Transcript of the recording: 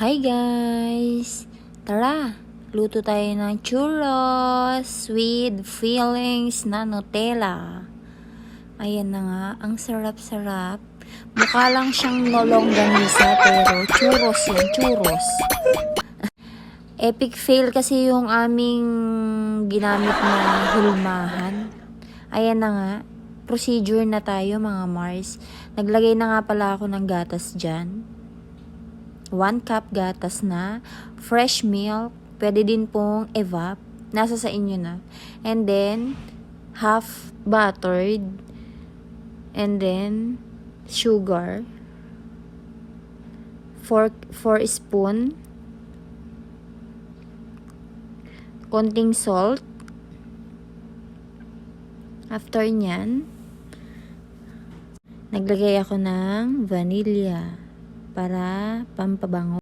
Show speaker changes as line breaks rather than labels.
Hi guys! Tara, luto tayo ng churros with fillings na Nutella. Ayan na nga, ang sarap-sarap. Mukha lang siyang nolongganisa pero churros yan, churros. Epic fail kasi yung aming ginamit na hulmahan. Ayan na nga, procedure na tayo mga Mars. Naglagay na nga pala ako ng gatas dyan. 1 cup gatas na, fresh milk, pwede din pong evap, nasa sa inyo na. And then, half buttered, and then, sugar, 4, 4 spoon, konting salt, after nyan, naglagay ako ng vanilla para pembangun